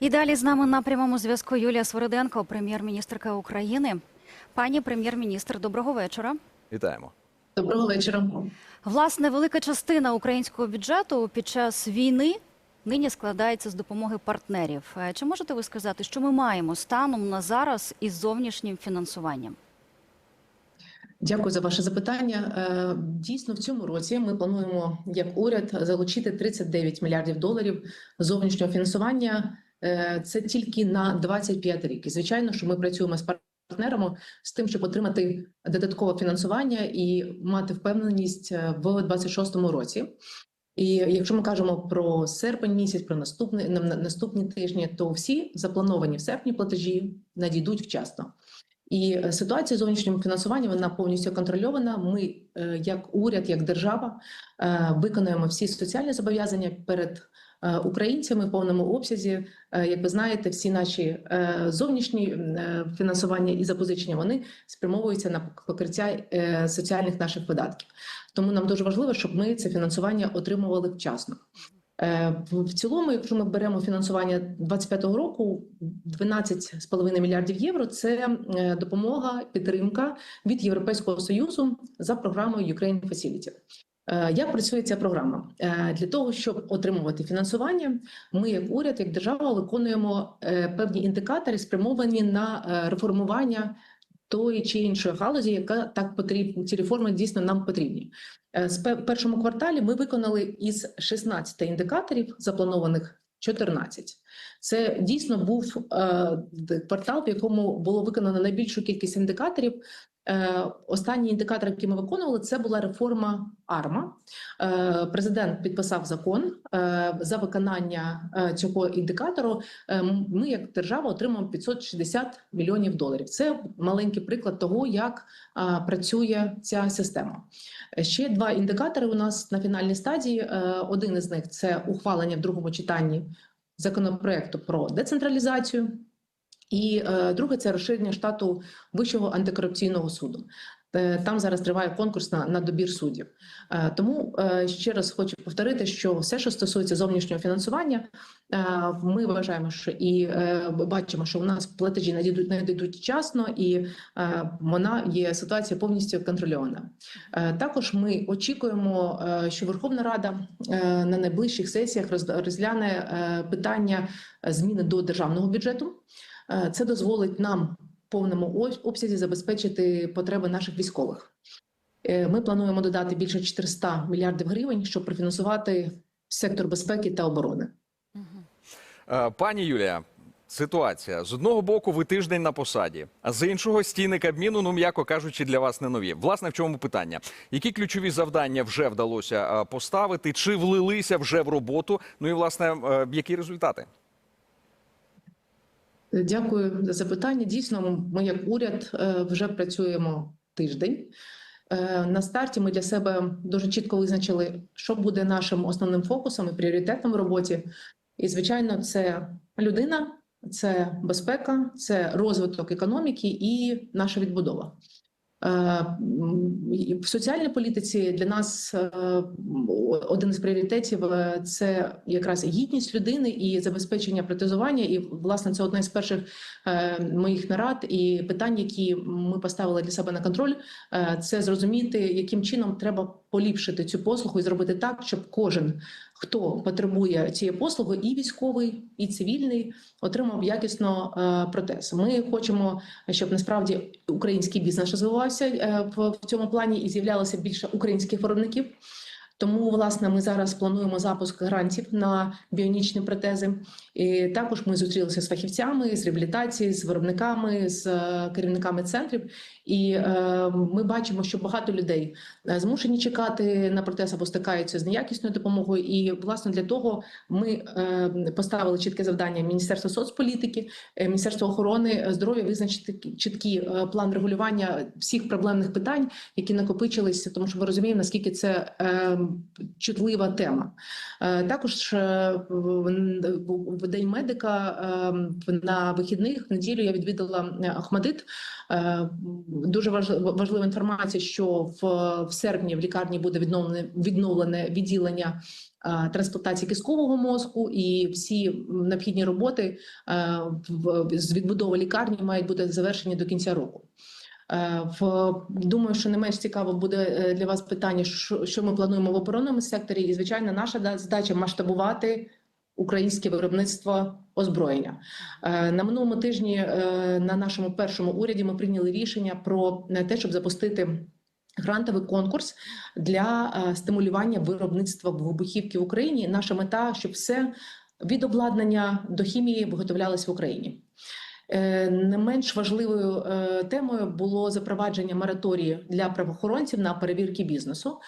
І далі з нами на прямому зв'язку Юлія Свориденко, прем'єр-міністрка України. Пані прем'єр-міністр, доброго вечора. Вітаємо. Доброго вечора. Власне, велика частина українського бюджету під час війни нині складається з допомоги партнерів. Е, Чи можете ви сказати, що ми маємо станом на зараз із зовнішнім фінансуванням? Дякую за ваше запитання. Е, Дійсно, в цьому році ми плануємо як уряд залучити 39 мільярдів доларів зовнішнього фінансування. Е, Це тільки на 25 рік. І звичайно, що ми працюємо з партнерами з тим, щоб отримати додаткове фінансування і мати впевненість е, в 26-му році. І якщо ми кажемо про серпень місяць, про наступний на- на- наступні тижні, то всі заплановані в серпні платежі надійдуть вчасно. І е, ситуація з зовнішнім фінансуванням вона повністю контрольована. Ми, як уряд, як держава, виконуємо всі соціальні зобов'язання перед українцями в повному обсязі. Е, Як ви знаєте, всі наші е, зовнішні е, фінансування і запозичення вони спрямовуються на покриття е, соціальних наших видатків. Тому нам дуже важливо, щоб ми це фінансування отримували вчасно. Е, В цілому, якщо ми беремо фінансування 2025 року, 12,5 мільярдів євро це е, допомога, підтримка від Європейського союзу за програмою Ukraine Facility. Е, Як працює ця програма? Е, Для того щоб отримувати фінансування, ми, як уряд, як держава, виконуємо е, певні індикатори, спрямовані на реформування тої чи іншої галузі, яка так потрібна. Ці реформи дійсно нам потрібні. З першому кварталі ми виконали із 16 індикаторів, запланованих 14. Це дійсно був квартал, в якому було виконано найбільшу кількість індикаторів. Е, останній індикатор, який ми виконували, це була реформа АРМА. Е, президент підписав закон е, за виконання цього індикатору. Ми, як держава, отримаємо 560 мільйонів доларів. Це маленький приклад того, як працює ця система. Ще два індикатори у нас на фінальній стадії. Один із них це ухвалення в другому читанні законопроекту про децентралізацію. І е, друге це розширення штату Вищого антикорупційного суду. Е, Там зараз триває конкурс на, на добір суддів. Е, Тому ще раз хочу повторити, що все, що стосується зовнішнього фінансування, ми вважаємо, що і бачимо, що у нас платежі надійдуть надійдуть вчасно, і вона є ситуація повністю контрольована. Також ми очікуємо, що Верховна Рада на найближчих сесіях роз- розгляне питання зміни до державного бюджету. Е, Це дозволить нам в повному обсязі забезпечити потреби наших військових. Е, Ми плануємо додати більше 400 мільярдів гривень, щоб профінансувати сектор безпеки та оборони. Е, Пані Юлія, ситуація з одного боку, ви тиждень на посаді, а з іншого стіни Кабміну, ну м'яко кажучи, для вас не нові. Власне, в чому питання? Які ключові завдання вже вдалося поставити? Чи влилися вже в роботу? Ну і власне, які результати? Дякую за запитання. Дійсно, ми як уряд е, вже працюємо тиждень. Е, На старті ми для себе дуже чітко визначили, що буде нашим основним фокусом і пріоритетом в роботі. І, звичайно, це людина, це безпека, це розвиток економіки і наша відбудова. Е, В соціальній політиці для нас е, один із пріоритетів е, це якраз гідність людини і забезпечення протезування. І власне це одне з перших моїх нарад і питань, які ми поставили для себе на контроль. Це зрозуміти, яким чином треба поліпшити цю послугу і зробити так, щоб кожен, хто потребує цієї послуги, і військовий, і цивільний, отримав якісно е, протез. Ми хочемо, щоб насправді український бізнес розвивався е, в, цьому плані і з'являлося більше українських виробників. Тому, власне, ми зараз плануємо запуск грантів на біонічні протези. І також ми зустрілися з фахівцями з реабілітації, з виробниками, з е, керівниками центрів. І е, ми бачимо, що багато людей е, змушені чекати на протез або стикаються з неякісною допомогою. І власне для того ми е, поставили чітке завдання Міністерства соцполітики, е, Міністерства охорони здоров'я визначити чіткий план регулювання всіх проблемних питань, які накопичилися, тому що ми розуміємо, наскільки це е, чутлива тема. Е, Також е, в день медика е, на вихідних неділю я відвідала Ахмадит. Дуже важлива інформація, що в, серпні в лікарні буде відновлене відновлене відділення трансплантації кісткового мозку, і всі необхідні роботи з відбудови лікарні мають бути завершені до кінця року. Е, В думаю, що не менш цікаво буде е, для вас питання, що, ми плануємо в оборонному секторі, і звичайно, наша задача масштабувати українське виробництво озброєння. Е, На минулому тижні на нашому першому уряді ми прийняли рішення про те, щоб запустити грантовий конкурс для стимулювання виробництва вибухівки в Україні. Наша мета, щоб все від обладнання до хімії виготовлялось в Україні. Е, Не менш важливою е, темою було запровадження мораторії для правоохоронців на перевірки бізнесу.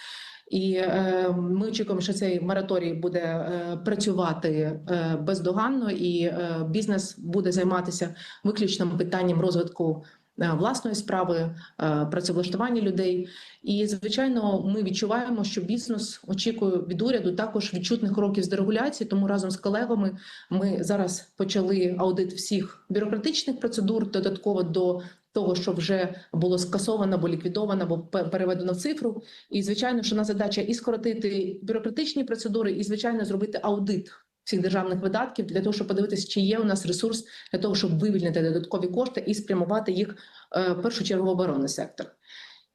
І е, ми очікуємо, що цей мораторій буде працювати бездоганно, і бізнес буде займатися виключно питанням розвитку власної справи, е, працевлаштування людей. І звичайно, ми відчуваємо, що бізнес очікує від уряду також відчутних кроків з дерегуляції. Тому разом з колегами ми зараз почали аудит всіх бюрократичних процедур додатково до того, що вже було скасовано або ліквідовано, або переведено в цифру. І звичайно, що наша задача і скоротити бюрократичні процедури, і звичайно зробити аудит всіх державних видатків для того, щоб подивитися, чи є у нас ресурс для того, щоб вивільнити додаткові кошти і спрямувати їх е, в першу чергу в оборонний сектор.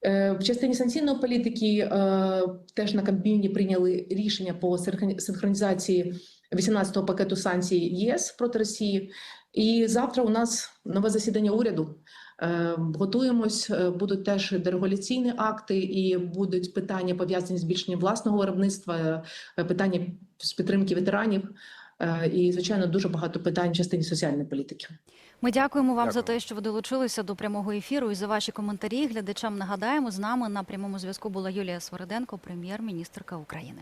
Е, В частині санкційної політики е, теж на Кабміні прийняли рішення по синхроні- синхронізації 18-го пакету санкцій ЄС проти Росії. І завтра у нас нове засідання уряду. Е, Готуємось, е, будуть теж дерегуляційні акти, і будуть питання пов'язані з збільшенням власного виробництва, е, питання з підтримки ветеранів. І, звичайно, дуже багато питань в частині соціальної політики. Ми дякуємо вам за те, що ви долучилися до прямого ефіру і за ваші коментарі. Глядачам нагадаємо, з нами на прямому зв'язку була Юлія Свириденко, прем'єр-міністрка України.